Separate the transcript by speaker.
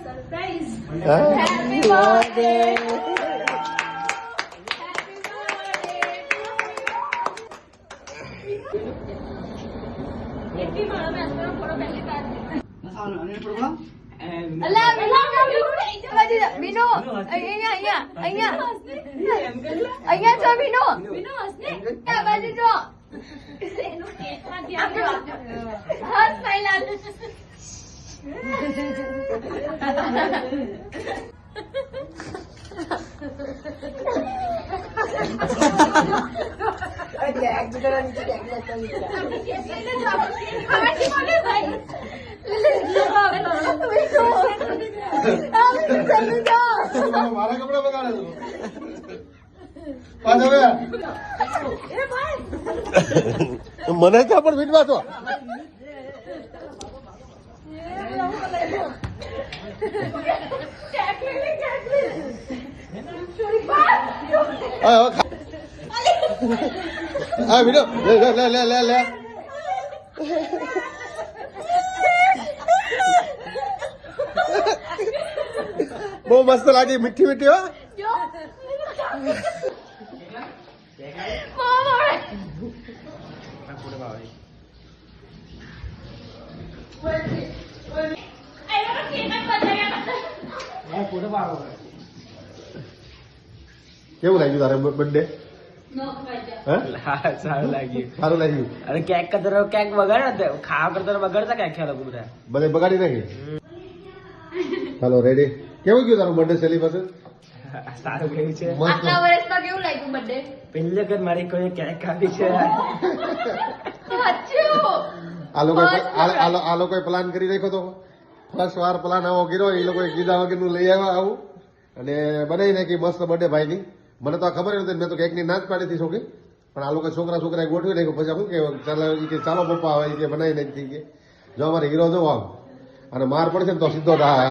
Speaker 1: Surprise
Speaker 2: Happy birthday.
Speaker 1: એટલી મારો મેં ફોટો પહેલી વાર
Speaker 2: અલા, વિનો, અહીંયા, અહીંયા, અહીંયા. અહીંયા છો, વિનો.
Speaker 1: વિનો હસને
Speaker 2: આ બાજુ જો.
Speaker 1: એનું કેકમાંથી આપ્યો
Speaker 2: હસ, પહેલા.
Speaker 1: ખાવાથી
Speaker 3: મારા કપડા બગાડે છે. પાછા મને ત્યાં પણ વીટવા તો. હા હા વીડિયો લે લે લે લે લે. બહુ મસ્ત લાગી મીઠી મીઠી હો. કેવું લાગ્યું તારે બર્થડે
Speaker 4: હા? સારું લાગ્યું.
Speaker 3: સારું લાગ્યું.
Speaker 4: અને કેક કરતા કેક બગાડ્યો તો ખાવા કરતા બગાડતા કેક ખ્યાલ બધા
Speaker 3: બધે બગાડી નાખી. હાલો રેડી કેવું ગયું તારું બર્થડે સેલિબ્રેશન
Speaker 4: સારું ગયું છે?
Speaker 2: આટલા વર્ષમાં કેવું લાગ્યું birthday?
Speaker 4: પહેલી વખત મારી કોઈ કેક કાપી છે.
Speaker 3: આ લોકો આ લોકોએ પ્લાન કરી રાખ્યો તો. ફર્સ્ટ વાર પ્લાન આવો કર્યો એ લોકોએ કીધા વગરનું લઈ આવ્યા આવું. અને બનાવી નાખી મસ્ત બર્થડે ભાઈની. મને તો ખબર નથી મેં તો કેકની ના જ પાડી હતી છોકરી. પણ આ લોકો છોકરા છોકરાએ ગોઠવી નાખ્યું. પછી શું કે ચાલો ઈ કે ચાલો પપ્પા આવે કે બનાવી નાખી કે જો અમારે હીરો જો આમ. અને માર પડશે ને તો સીધો દા